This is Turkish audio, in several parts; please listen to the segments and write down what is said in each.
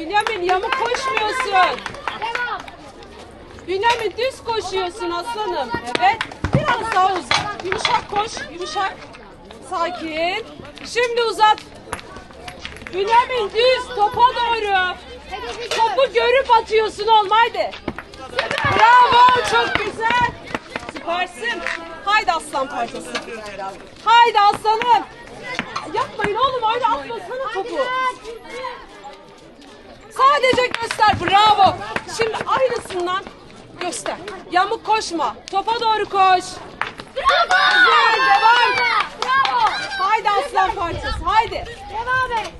Bünyamin yamuk koşmuyorsun. Devam. Düz koşuyorsun aslanım. Evet. Biraz daha uzat. Yumuşak koş. Yumuşak. Sakin. Şimdi uzat. Bünyamin düz topa doğru. Topu görüp atıyorsun oğlum haydi. Bravo çok güzel. Süpersin. Haydi aslan parçası. Haydi aslanım. Yapmayın oğlum öyle atmasana topu. Göster bravo. Şimdi aynısından göster. Yamuk koşma. Topa doğru koş. Güzel devam. Bravo. Haydi aslan parçası haydi. Devam et.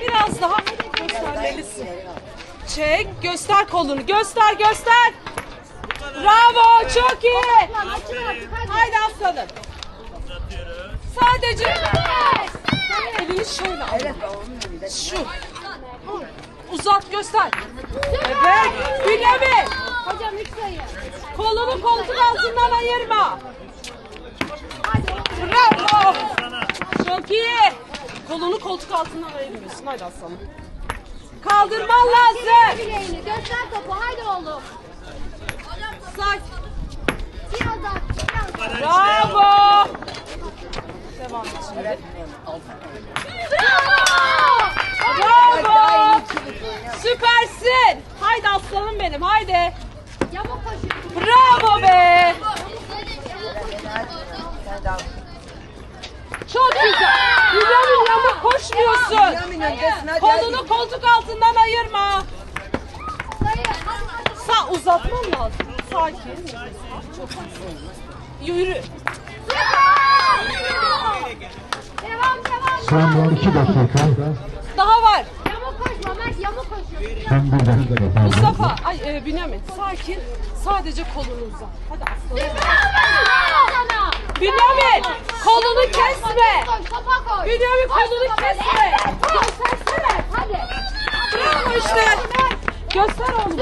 Biraz daha göstermelisin. Çek, göster kolunu. Göster, göster. Bravo, çok iyi. Haydi aslanım. Sadece elini şöyle al. Şu. Uzat, göster. Evet, Bünyamin. Hocam sayı. Kolunu koltuk altından ayırma. Hadi. Bravo. Çok iyi. Kolunu koltuk altından ayırmıyorsun. Haydi aslanım. Kaldırman lazım. Bileğini göster topu. Haydi oğlum. Sakin. Biraz daha. Biraz daha. Bravo. Devam et şimdi. Bravo. Bravo. Süpersin. Haydi benim haydi. Bravo be. Çok güzel. Bünyamin yamuk koşmuyorsun. Kolunu koltuk altından ayırma. Sağ uzatman lazım. Sakin. Çok. Yürü. Devam devam. Son 12 dakika. Daha var. Yamuk koşma Mert yamuk koşuyorsun. Son 1 dakika kaldı. Mustafa, ay e, Bünyamin sakin. Sadece kolunu uzat. Hadi aslanım. Bünyamin kolunu kesme. Bünyamin kolunu kesme. Göstersene. Hadi. Bravo işte. Göster oğlum.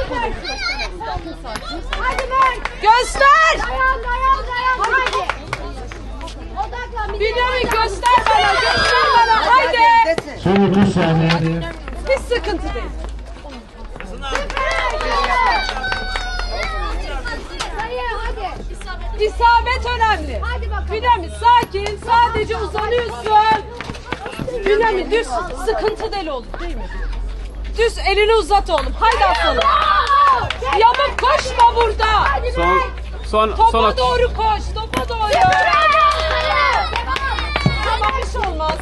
Hadi Mert. Göster. Dayan dayan dayan. Hadi. Odaklan. Bünyamin göster bana. Göster bana. Haydi. Öndesin. Son 30 saniye. Hiç sıkıntı değil. İsabet önemli. Hadi bakalım. Bünyamin sakin. Sadece uzanıyorsun. Bünyamin düz. Sıkıntı değil oğlum değil mi? Düz elini uzat oğlum. Haydi. Bravo. Yamuk koşma burada. Son son Topa son doğru koş. Topa doğru. Tamam bir şey olmaz.